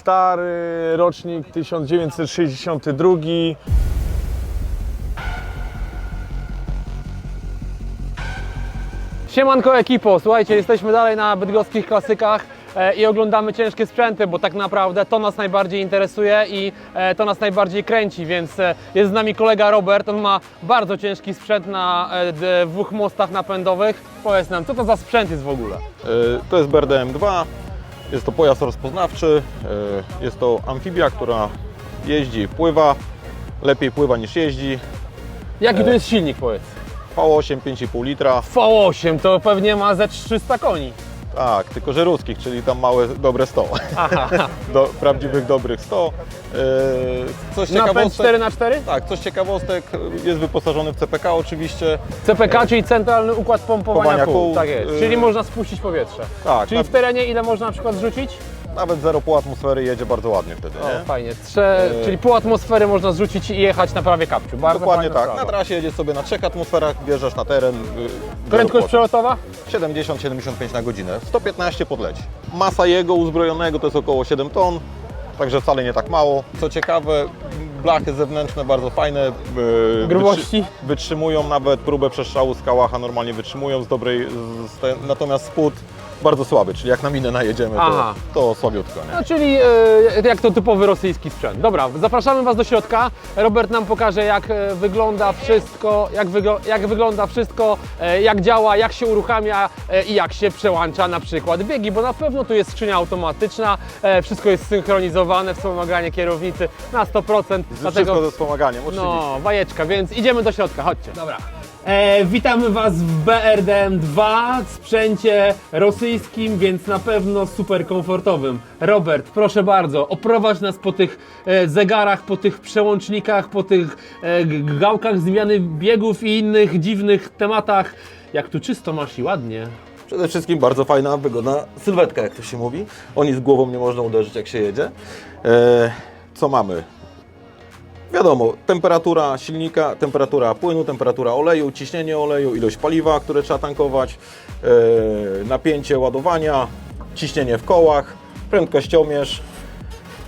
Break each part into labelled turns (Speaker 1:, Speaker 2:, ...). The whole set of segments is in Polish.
Speaker 1: Stary rocznik 1962.
Speaker 2: Siemanko ekipo, słuchajcie, jesteśmy dalej na bydgoskich klasykach e, i oglądamy ciężkie sprzęty, bo tak naprawdę to nas najbardziej interesuje i e, to nas najbardziej kręci, więc e, jest z nami kolega Robert, on ma bardzo ciężki sprzęt na dwóch mostach napędowych. Powiedz nam, co to za sprzęt jest w ogóle?
Speaker 3: To jest BRDM-2, jest to pojazd rozpoznawczy, e, jest to amfibia, która jeździ, pływa, lepiej pływa niż jeździ.
Speaker 2: Jaki to jest silnik, powiedz?
Speaker 3: V8 5,5 litra,
Speaker 2: V8 to pewnie ma ze 300 koni.
Speaker 3: Tak, tylko że ruskich, czyli tam małe, dobre 100,
Speaker 2: Aha,
Speaker 3: Do, prawdziwych, dobrych 100. E, Coś
Speaker 2: napęd
Speaker 3: ciekawostek,
Speaker 2: 4x4?
Speaker 3: tak, coś ciekawostek, jest wyposażony w CPK oczywiście,
Speaker 2: CPK, czyli centralny układ pompowania
Speaker 3: Pompowania
Speaker 2: kół.
Speaker 3: kół,
Speaker 2: Tak jest,
Speaker 3: y-
Speaker 2: czyli można spuścić powietrze.
Speaker 3: tak,
Speaker 2: Czyli
Speaker 3: na,
Speaker 2: w terenie ile można na przykład zrzucić?
Speaker 3: Nawet 0,5 atmosfery jedzie bardzo ładnie wtedy,
Speaker 2: O,
Speaker 3: nie?
Speaker 2: fajnie. Trze,
Speaker 3: Y-
Speaker 2: czyli pół atmosfery można zrzucić i jechać na prawie kapciu. Bardzo
Speaker 3: Dokładnie
Speaker 2: fajna
Speaker 3: tak,
Speaker 2: sprawa.
Speaker 3: na trasie jedziesz sobie na trzech atmosferach, wjeżdżasz na teren, y,
Speaker 2: Prędkość
Speaker 3: zero
Speaker 2: przelotowa?
Speaker 3: 70-75 na godzinę. 115 podleci. Masa jego uzbrojonego to jest około 7 ton, także wcale nie tak mało. Co ciekawe, blachy zewnętrzne bardzo fajne.
Speaker 2: Grubości?
Speaker 3: wytrzy- Wytrzymują nawet próbę przestrzału z kałacha, normalnie wytrzymują z dobrej, z te, natomiast spód bardzo słaby, czyli jak na minę najedziemy,
Speaker 2: Aha.
Speaker 3: to, to słabiutko. Nie?
Speaker 2: No, czyli e, jak to typowy rosyjski sprzęt. Dobra, zapraszamy Was do środka. Robert nam pokaże, jak e, wygląda wszystko, jak, wyglo- jak wygląda wszystko, e, jak działa, jak się uruchamia e, i jak się przełącza na przykład biegi, bo na pewno tu jest skrzynia automatyczna, e, wszystko jest synchronizowane, wspomaganie kierownicy na 100%.
Speaker 3: Wszystko ze wspomaganiem, oczywiście.
Speaker 2: No, bajeczka, więc idziemy do środka, chodźcie. Dobra. E, witamy Was w BRDM-2, sprzęcie rosyjskim, więc na pewno super komfortowym. Robert, proszę bardzo, oprowadź nas po tych e, zegarach, po tych przełącznikach, po tych e, gałkach zmiany biegów i innych dziwnych tematach. Jak tu czysto masz i ładnie.
Speaker 3: Przede wszystkim bardzo fajna, wygodna sylwetka, jak to się mówi. Oni z głową nie można uderzyć, jak się jedzie. E, co mamy? Wiadomo, temperatura silnika, temperatura płynu, temperatura oleju, ciśnienie oleju, ilość paliwa, które trzeba tankować, e, napięcie ładowania, ciśnienie w kołach, prędkościomierz.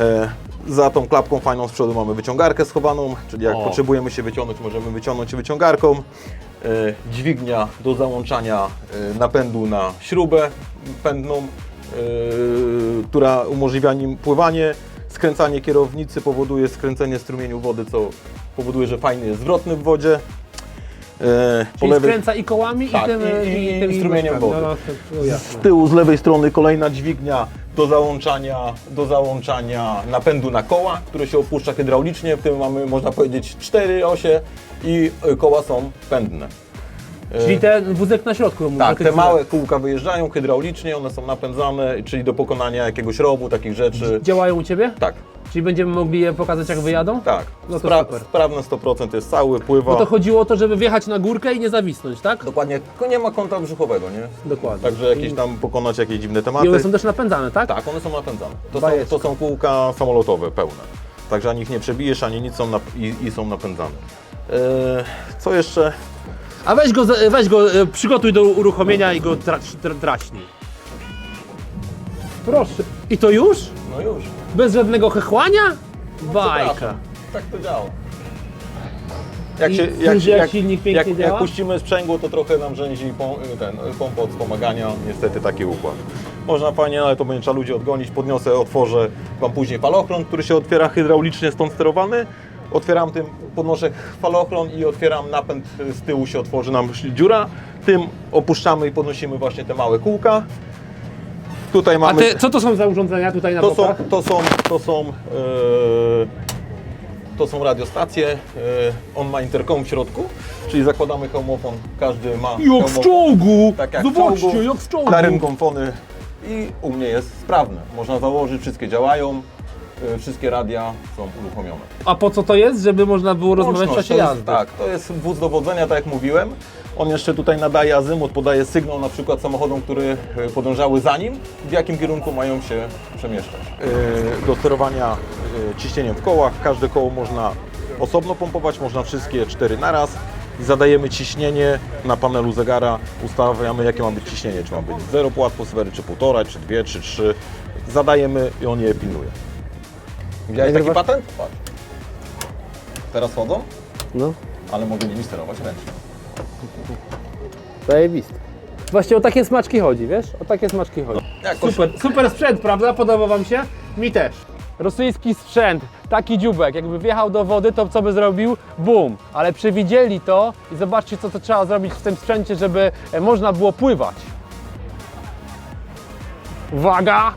Speaker 3: E, za tą klapką fajną z przodu mamy wyciągarkę schowaną, czyli jak
Speaker 2: O.
Speaker 3: potrzebujemy się wyciągnąć, możemy wyciągnąć wyciągarką. E, dźwignia do załączania e, napędu na śrubę pędną, e, która umożliwia nim pływanie. Skręcanie kierownicy powoduje skręcenie strumieniu wody, co powoduje, że fajny jest zwrotny w wodzie. E, po
Speaker 2: Czyli
Speaker 3: lewej-
Speaker 2: skręca i kołami
Speaker 3: Tak,
Speaker 2: i tym,
Speaker 3: i- i- i
Speaker 2: tymi
Speaker 3: strumieniem wody.
Speaker 2: No, no, to- to
Speaker 3: z
Speaker 2: jasne.
Speaker 3: tyłu, z lewej strony kolejna dźwignia do załączania, do załączania napędu na koła, które się opuszcza hydraulicznie. W tym mamy, można powiedzieć, cztery osie i y, koła są pędne.
Speaker 2: Czyli ten wózek na środku.
Speaker 3: Tak, te małe kółka wyjeżdżają hydraulicznie, one są napędzane, czyli do pokonania jakiegoś rowu, takich rzeczy.
Speaker 2: Działają u Ciebie?
Speaker 3: Tak,
Speaker 2: Czyli będziemy mogli je pokazać jak wyjadą?
Speaker 3: tak.
Speaker 2: No to
Speaker 3: Spra-
Speaker 2: super.
Speaker 3: sprawne 100% jest cały, pływa.
Speaker 2: Bo to chodziło o to, żeby wjechać na górkę i nie zawisnąć, tak?
Speaker 3: Dokładnie, tylko nie ma kąta brzuchowego, nie?
Speaker 2: Dokładnie.
Speaker 3: Także jakieś tam pokonać jakieś dziwne
Speaker 2: I
Speaker 3: tematy.
Speaker 2: one są też napędzane, tak?
Speaker 3: Tak, one są napędzane. To są,
Speaker 2: Bajeczka.
Speaker 3: to są kółka samolotowe pełne. Także ani ich nie przebijesz, ani nic są nap- i, i są napędzane. Eee, co jeszcze?
Speaker 2: A weź go, weź go, e, przygotuj do uruchomienia i go tra, tra, traśnij. Proszę. I to już?
Speaker 3: No już.
Speaker 2: Bez żadnego chechłania? Bajka.
Speaker 3: Przepraszam. Tak to działa. Jak,
Speaker 2: I
Speaker 3: się,
Speaker 2: słyszysz, jak silnik pięknie
Speaker 3: jak, jak
Speaker 2: działa?
Speaker 3: puścimy sprzęgło, to trochę nam rzęzi pom- ten, pompa od wspomagania. Niestety taki układ. Można fajnie, ale to będzie trzeba ludzi odgonić. Podniosę, otworzę Wam później falochron, który się otwiera hydraulicznie, stąd sterowany. Otwieram tym, podnoszę falochron i otwieram napęd z tyłu się otworzy nam dziura. Tym opuszczamy i podnosimy właśnie te małe kółka. Tutaj
Speaker 2: A
Speaker 3: mamy...
Speaker 2: te, co to są za urządzenia tutaj na
Speaker 3: To są,
Speaker 2: bokach?
Speaker 3: to są, to są, e, to są radiostacje. E, on ma interkom w środku, czyli zakładamy hełmofon. Każdy ma
Speaker 2: Jak w czołgu!
Speaker 3: tak jak w
Speaker 2: Zobaczcie,
Speaker 3: czołgu.
Speaker 2: jak w czołgu!
Speaker 3: Laryngofony i u mnie jest sprawne. Można założyć, wszystkie działają. E, Wszystkie radia są uruchomione.
Speaker 2: A po co to jest? Żeby można było rozmawiać w
Speaker 3: Łączność
Speaker 2: czasie
Speaker 3: to jest,
Speaker 2: jazdy.
Speaker 3: Tak, to jest wóz dowodzenia, tak jak mówiłem. On jeszcze tutaj nadaje azymut, podaje sygnał na przykład samochodom, które e, podążały za nim, w jakim kierunku mają się przemieszczać. E, Do sterowania ciśnieniem w kołach, każde koło można osobno pompować, można wszystkie cztery naraz. I Zadajemy ciśnienie na panelu zegara, ustawiamy jakie ma być ciśnienie, czy ma być 0,5 atmosfery, czy 1,5, czy 2, czy 3. Zadajemy i on je pilnuje. Widziałeś taki
Speaker 2: Nagrywasz?
Speaker 3: patent? Patrz. Teraz chodzą,
Speaker 2: No,
Speaker 3: ale mogę nimi sterować ręcznie.
Speaker 2: zajebiste. Właśnie o takie smaczki chodzi, wiesz? O takie smaczki chodzi.
Speaker 3: Jakoś-
Speaker 2: Super, super sprzęt, prawda? Podoba Wam się? Mi też. Rosyjski sprzęt, taki dziubek, jakby wjechał do wody, to co by zrobił? Bum! Ale przewidzieli to i zobaczcie, co to trzeba zrobić w tym sprzęcie, żeby e, można było pływać. Uwaga!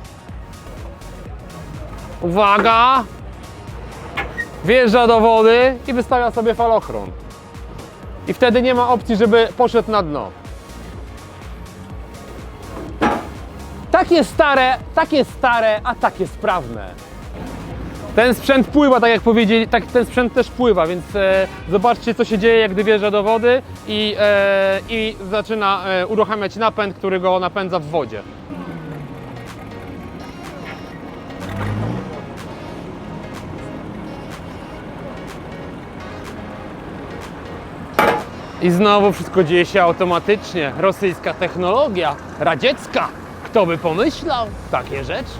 Speaker 2: Uwaga! Wjeżdża do wody i wystawia sobie falochron. I wtedy nie ma opcji, żeby poszedł na dno. Takie stare, takie stare, a takie sprawne. Ten sprzęt pływa, tak jak powiedzieli, tak, ten sprzęt też pływa, więc e, zobaczcie co się dzieje, gdy wjeżdża do wody i, e, i zaczyna e, uruchamiać napęd, który go napędza w wodzie. I znowu wszystko dzieje się automatycznie. Rosyjska technologia, radziecka. Kto by pomyślał takie rzeczy?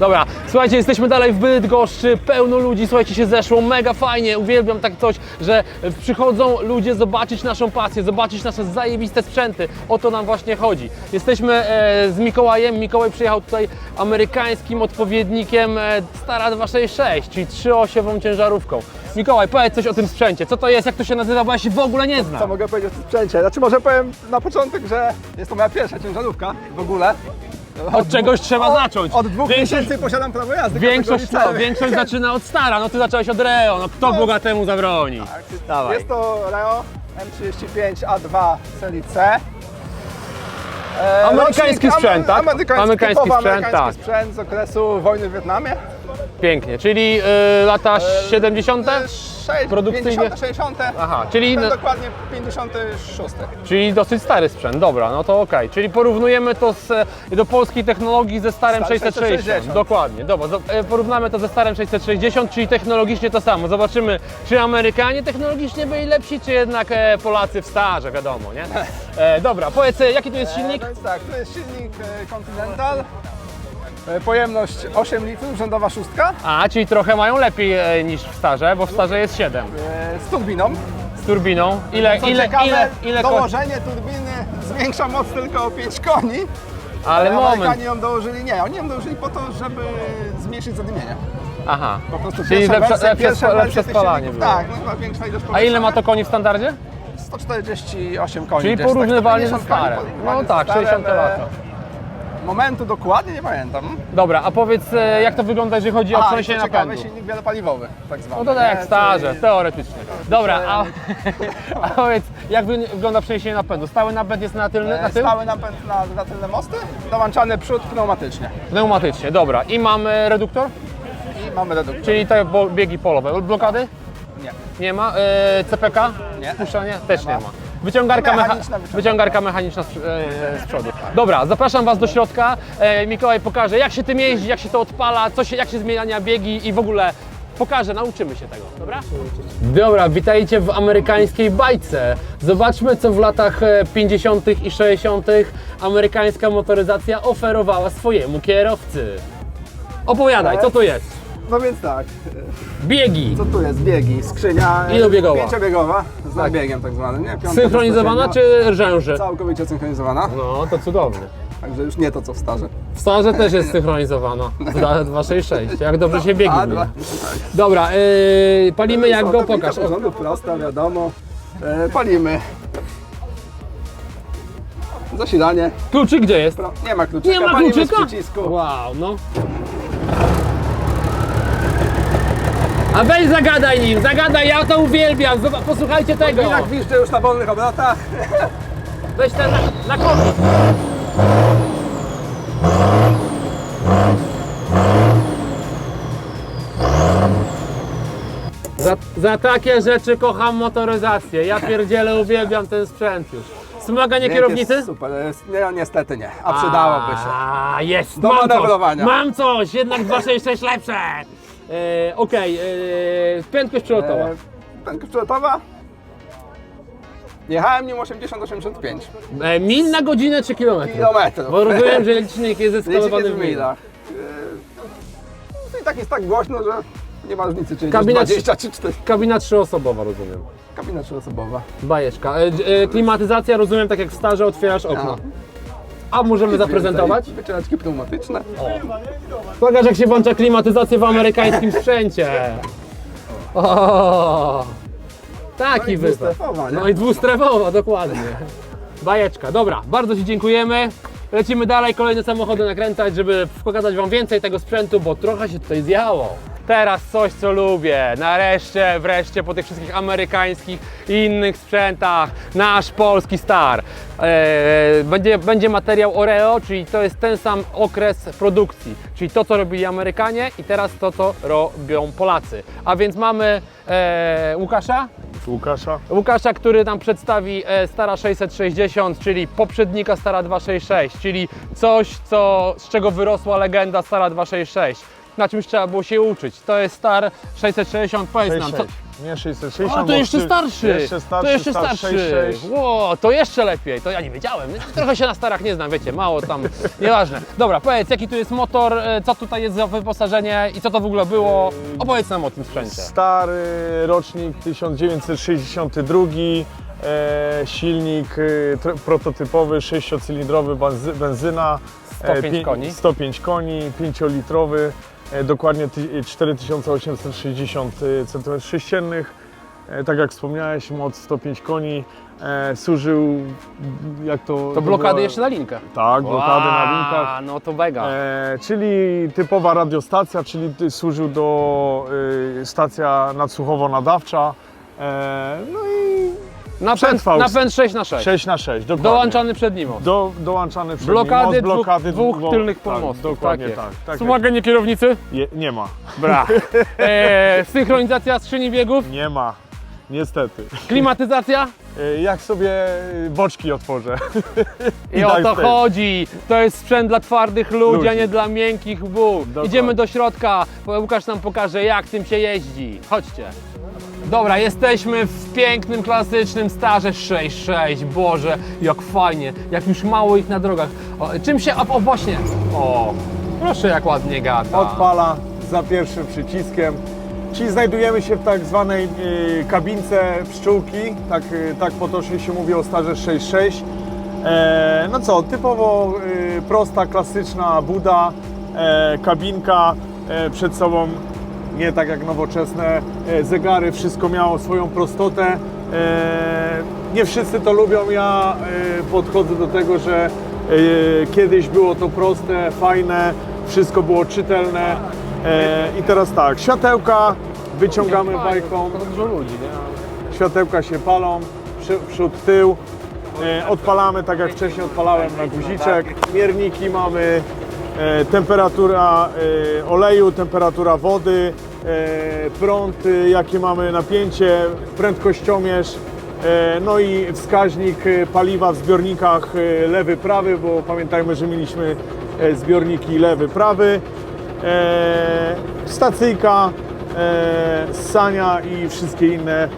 Speaker 2: Dobra, słuchajcie, jesteśmy dalej w Bydgoszczy, pełno ludzi, słuchajcie, się zeszło, mega fajnie, uwielbiam tak coś, że przychodzą ludzie zobaczyć naszą pasję, zobaczyć nasze zajebiste sprzęty, o to nam właśnie chodzi. Jesteśmy e, z Mikołajem, Mikołaj przyjechał tutaj amerykańskim odpowiednikiem e, Stara 266, czyli trzyosiową ciężarówką. Mikołaj, powiedz coś o tym sprzęcie, co to jest, jak to się nazywa, bo ja się w ogóle nie
Speaker 4: Co
Speaker 2: znam.
Speaker 4: mogę powiedzieć o tym sprzęcie? Znaczy może powiem na początek, że jest to moja pierwsza ciężarówka w ogóle.
Speaker 2: Od czegoś trzeba zacząć.
Speaker 4: Od dwóch
Speaker 2: Większość-
Speaker 4: miesięcy posiadam prawo jazdy.
Speaker 2: Większość, no,
Speaker 4: kategorii C.
Speaker 2: większość zaczyna od stara, no ty zacząłeś od Reo, no kto bogatemu zabroni? Dawaj.
Speaker 4: Jest to Reo M35A2 serii C. E,
Speaker 2: Amerykański
Speaker 4: rocznik
Speaker 2: sprzęt, tak?
Speaker 4: Amerykański,
Speaker 2: Amerykański
Speaker 4: typowo
Speaker 2: sprzęt,
Speaker 4: amerykański
Speaker 2: tak.
Speaker 4: sprzęt z okresu wojny w Wietnamie.
Speaker 2: Pięknie, czyli y, lata 70?
Speaker 4: E, sześć-
Speaker 2: Produkcyjnie?
Speaker 4: 50, 60.
Speaker 2: Aha, czyli,
Speaker 4: Ten dokładnie 56.
Speaker 2: czyli dosyć stary sprzęt, dobra, no to okej. Czyli porównujemy to z, e, do polskiej technologii ze starym
Speaker 4: Stary
Speaker 2: 660.
Speaker 4: 660.
Speaker 2: Dokładnie, dobra, zo- e, porównamy to ze starym 660, czyli technologicznie to samo. Zobaczymy, czy Amerykanie technologicznie byli lepsi, czy jednak e, Polacy w starze, wiadomo, nie? E, dobra, powiedz, e, jaki to jest
Speaker 4: E,
Speaker 2: silnik?
Speaker 4: to jest tak, to jest silnik e, Continental. E, Pojemność 8 litrów, rządowa szóstka.
Speaker 2: A, czyli trochę mają lepiej e, niż w starze, bo w starze jest 7.
Speaker 4: e, Z turbiną.
Speaker 2: Z turbiną. Ile,
Speaker 4: Co
Speaker 2: ile,
Speaker 4: ciekawe,
Speaker 2: ile, ile ko-
Speaker 4: dołożenie turbiny zwiększa moc tylko o 5 koni.
Speaker 2: Ale moment.
Speaker 4: Amerykanie ją dołożyli, nie, oni ją dołożyli po to, żeby zmniejszyć zadymienie.
Speaker 2: Aha.
Speaker 4: Po prostu
Speaker 2: Czyli lepsze,
Speaker 4: wersja,
Speaker 2: lepsze,
Speaker 4: wersja
Speaker 2: lepsze
Speaker 4: tych
Speaker 2: spalanie
Speaker 4: silników,
Speaker 2: było.
Speaker 4: Tak, no chyba większa ilość
Speaker 2: A ile ma to koni w standardzie?
Speaker 4: 148 koni.
Speaker 2: Czyli
Speaker 4: tak,
Speaker 2: porównywalnie ze
Speaker 4: 150 koni,
Speaker 2: starem.
Speaker 4: porównywalnie
Speaker 2: No tak,
Speaker 4: ze starem,
Speaker 2: 60
Speaker 4: e,
Speaker 2: lata.
Speaker 4: Momentu dokładnie nie pamiętam.
Speaker 2: Dobra, a powiedz e, jak to wygląda, jeżeli chodzi o
Speaker 4: A, i co
Speaker 2: przeniesienie
Speaker 4: ciekawe,
Speaker 2: napędu?
Speaker 4: silnik wielopaliwowy, tak zwany.
Speaker 2: No to tak jak
Speaker 4: nie?
Speaker 2: starze,
Speaker 4: Czyli-
Speaker 2: teoretycznie. Dobra, a, a powiedz, jak wy- wygląda przeniesienie napędu? Stały napęd jest na tylny, na
Speaker 4: e,
Speaker 2: tył?
Speaker 4: Stały napęd na dwa tylne mosty, dołączany przód pneumatycznie.
Speaker 2: Pneumatycznie, dobra. I mamy reduktor?
Speaker 4: I mamy reduktor.
Speaker 2: Czyli te bo- biegi polowe. Blokady?
Speaker 4: Nie.
Speaker 2: Nie ma. E, CPK?
Speaker 4: Nie.
Speaker 2: Spuszczanie? Też nie ma. Wyciągarka, mecha-
Speaker 4: Mechaniczna wyciągarka.
Speaker 2: mechaniczna z, e, z przodu. Dobra, zapraszam Was do środka. E, Mikołaj pokaże, jak się tym jeździ, jak się to odpala, co się, jak się zmienia biegi i w ogóle pokaże, nauczymy się tego, dobra? Dobra, witajcie w amerykańskiej bajce. Zobaczmy, co w latach e, 50. i 60. amerykańska motoryzacja oferowała swojemu kierowcy. Opowiadaj, co tu jest?
Speaker 4: No więc tak,
Speaker 2: Biegi.
Speaker 4: co tu jest? Biegi, skrzynia e,
Speaker 2: Ilobiegowa?
Speaker 4: pięciobiegowa, z nabiegiem tak zwanym, nie? Piątka
Speaker 2: Synchronizowana czy rzęży?
Speaker 4: Całkowicie synchronizowana,
Speaker 2: No, to cudownie.
Speaker 4: także już nie to co w starze.
Speaker 2: W starze też jest synchronizowana. Zda- 266. Jak dobrze się zmienia.
Speaker 4: dwa.
Speaker 2: Dobra, yy, palimy jak
Speaker 4: Są
Speaker 2: go pokaż. O,
Speaker 4: porządku, prosta, wiadomo. E, palimy. Zasilanie.
Speaker 2: Kluczyk gdzie jest?
Speaker 4: Pro... Nie ma kluczyka,
Speaker 2: Nie ma
Speaker 4: palimy
Speaker 2: kluczyka?
Speaker 4: z przycisku.
Speaker 2: Wow, no. A weź zagadaj nim, zagadaj, ja to uwielbiam. Posłuchajcie tego.
Speaker 4: Jak gwizdże już na wolnych obrotach.
Speaker 2: Weź ten na, na koniec. Za, za takie rzeczy kocham motoryzację. Ja pierdzielę, uwielbiam ten sprzęt już. Wspomaganie kierownicy?
Speaker 4: Super, nie, niestety nie, a przydałoby się.
Speaker 2: A, jest,
Speaker 4: Do
Speaker 2: mam coś,
Speaker 4: manewrowania.
Speaker 2: mam coś, jednak 266 lepsze. E, Okej, e, prędkość przelotowa.
Speaker 4: E, Prędkość przelotowa. Jechałem nim 80-85
Speaker 2: E, mil na godzinę czy kilometr?
Speaker 4: kilometrów.
Speaker 2: Bo rozumiem, że licznik jest
Speaker 4: Licznik
Speaker 2: zeskalowany
Speaker 4: jest
Speaker 2: w milach.
Speaker 4: milach. Yy, I tak jest tak głośno, że nie ma różnicy, czy jedziesz
Speaker 2: Kabina
Speaker 4: 20 czy 4.
Speaker 2: Kabina trzyosobowa, rozumiem.
Speaker 4: Kabina trzyosobowa.
Speaker 2: Bajeczka. E, e, klimatyzacja, rozumiem, tak jak w starze, otwierasz okno.
Speaker 4: No.
Speaker 2: A możemy zaprezentować?
Speaker 4: Wycieraczki pneumatyczne.
Speaker 2: Pokaż jak się włącza klimatyzację w amerykańskim sprzęcie. O, taki wypad.
Speaker 4: dwustrefowa, nie?
Speaker 2: No i dwustrefowa, dokładnie. Bajeczka. Dobra, bardzo Ci dziękujemy. Lecimy dalej, kolejne samochody nakręcać, żeby pokazać Wam więcej tego sprzętu, bo trochę się tutaj zjało. Teraz coś, co lubię. Nareszcie, wreszcie, po tych wszystkich amerykańskich i innych sprzętach, nasz polski star. Eee, będzie, będzie materiał Oreo, czyli to jest ten sam okres produkcji, czyli to, co robili Amerykanie i teraz to, co robią Polacy. A więc mamy e, Łukasza,
Speaker 1: Łukasza.
Speaker 2: Łukasza, który nam przedstawi e, Stara 660, czyli poprzednika Stara 266, czyli coś, co, z czego wyrosła legenda Stara 266. Na czymś trzeba było się uczyć. To jest Star 660, powiedz nam. Co...
Speaker 1: 66. Nie 660.
Speaker 2: A, to
Speaker 1: bo
Speaker 2: jeszcze starszy!
Speaker 1: Jeszcze starszy.
Speaker 2: to jeszcze
Speaker 1: star
Speaker 2: starszy!
Speaker 1: 66.
Speaker 2: Ło, to jeszcze lepiej, to ja nie wiedziałem. Trochę się na starach nie znam, wiecie, mało tam, nieważne. Dobra, powiedz, jaki tu jest motor, e, co tutaj jest za wyposażenie i co to w ogóle było. Opowiedz nam o tym sprzęcie.
Speaker 1: Stary rocznik 1962. E, silnik e, tr- prototypowy, 6-cylindrowy benzy, benzyna.
Speaker 2: 105
Speaker 1: pi-
Speaker 2: koni.
Speaker 1: 105 koni, 5-litrowy, e, dokładnie ty- 4860 cm3. E, tak jak wspomniałeś, moc 105 koni. E, służył jak to.
Speaker 2: To blokady jeszcze na linkę.
Speaker 1: Tak, blokady na
Speaker 2: Ła,
Speaker 1: linkach.
Speaker 2: No to mega.
Speaker 1: E, czyli typowa radiostacja, czyli służył do stacja nadsłuchowo-nadawcza. E, no i
Speaker 2: Napęd,
Speaker 1: przetrwał.
Speaker 2: napęd 6 na 6
Speaker 1: 6 na 6 dokładnie.
Speaker 2: Dołączany przed nim. most.
Speaker 1: Do, dołączany przed
Speaker 2: Blokady,
Speaker 1: nim,
Speaker 2: dwóch,
Speaker 1: most, blokady
Speaker 2: dwóch
Speaker 1: dwóch-
Speaker 2: tylnych
Speaker 1: tak,
Speaker 2: pomostów.
Speaker 1: Dokładnie
Speaker 2: takie.
Speaker 1: tak. tak
Speaker 2: Wspomaganie kierownicy?
Speaker 1: je, nie ma,
Speaker 2: Bra. E, synchronizacja skrzyni biegów?
Speaker 1: nie ma. Niestety.
Speaker 2: Klimatyzacja?
Speaker 1: E, jak sobie y, boczki otworzę.
Speaker 2: I
Speaker 1: tak
Speaker 2: o to
Speaker 1: też.
Speaker 2: chodzi. To jest sprzęt dla twardych ludzi,
Speaker 1: Ludzi.
Speaker 2: a nie dla miękkich buł.
Speaker 1: Dokładnie.
Speaker 2: Idziemy do środka. Łukasz nam pokaże, jak tym się jeździ. Chodźcie. Dobra, jesteśmy w pięknym, klasycznym starze 6.6. Boże, jak fajnie, jak już mało ich na drogach. O, czym się. O, o właśnie. O, proszę, jak ładnie gada.
Speaker 1: Odpala za pierwszym przyciskiem. Czyli znajdujemy się w tak zwanej y, kabince pszczółki, tak, y, tak potocznie się mówi o starze 6.6. E, no co, typowo y, prosta, klasyczna buda, e, kabinka, e, przed sobą nie tak jak nowoczesne e, zegary, wszystko miało swoją prostotę. E, nie wszyscy to lubią, ja e, podchodzę do tego, że kiedyś było to proste, fajne, wszystko było czytelne. I teraz tak, światełka wyciągamy bajką,
Speaker 2: dużo ludzi,
Speaker 1: światełka się palą, przód, tył. Odpalamy tak jak wcześniej odpalałem na guziczek. Mierniki mamy, temperatura oleju, temperatura wody, prąd, e, jakie mamy napięcie, prędkościomierz. e, No i wskaźnik e, paliwa w zbiornikach e, lewy, prawy, bo pamiętajmy, że mieliśmy e, zbiorniki lewy, prawy. E, Stacyjka, e, ssania i wszystkie inne, e,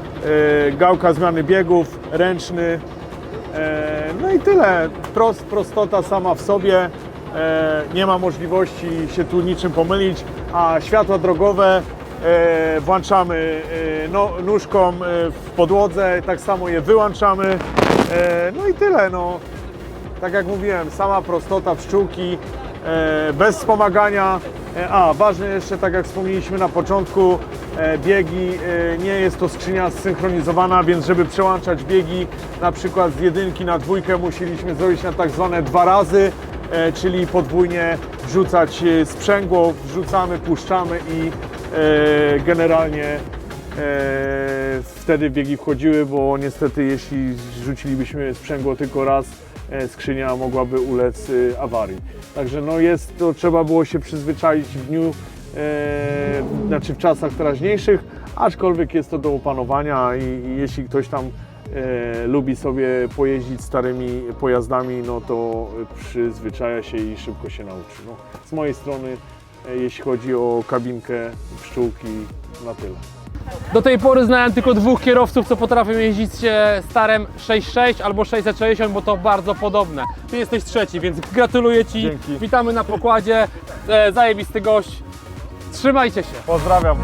Speaker 1: gałka zmiany biegów, ręczny. E, no i tyle. Prost, prostota sama w sobie. E, nie ma możliwości się tu niczym pomylić. A światła drogowe e, włączamy e, no, nóżką e, w podłodze, tak samo je wyłączamy. No i tyle. No. Tak jak mówiłem, sama prostota pszczółki, bez wspomagania. A, ważne jeszcze, tak jak wspomnieliśmy na początku, biegi, nie jest to skrzynia zsynchronizowana, więc żeby przełączać biegi, na przykład z jedynki na dwójkę musieliśmy zrobić na tak zwane dwa razy, czyli podwójnie wrzucać e, sprzęgło, wrzucamy, puszczamy i e, generalnie e, wtedy biegi wchodziły, bo niestety jeśli rzucilibyśmy sprzęgło tylko raz, e, skrzynia mogłaby ulec e, awarii. Także no jest to, trzeba było się przyzwyczaić w dniu, e, znaczy w czasach teraźniejszych, aczkolwiek jest to do opanowania i, i jeśli ktoś tam e, lubi sobie pojeździć starymi pojazdami, no to przyzwyczaja się i szybko się nauczy. No, z mojej strony, e, jeśli chodzi o kabinkę pszczółki, na tyle.
Speaker 2: Do tej pory znałem tylko dwóch kierowców, co potrafią jeździć się starem 6.6 albo 660, bo to bardzo podobne. Ty jesteś trzeci, więc gratuluję Ci.
Speaker 1: Dzięki.
Speaker 2: Witamy na pokładzie. E, zajebisty gość. Trzymajcie się.
Speaker 1: Pozdrawiam.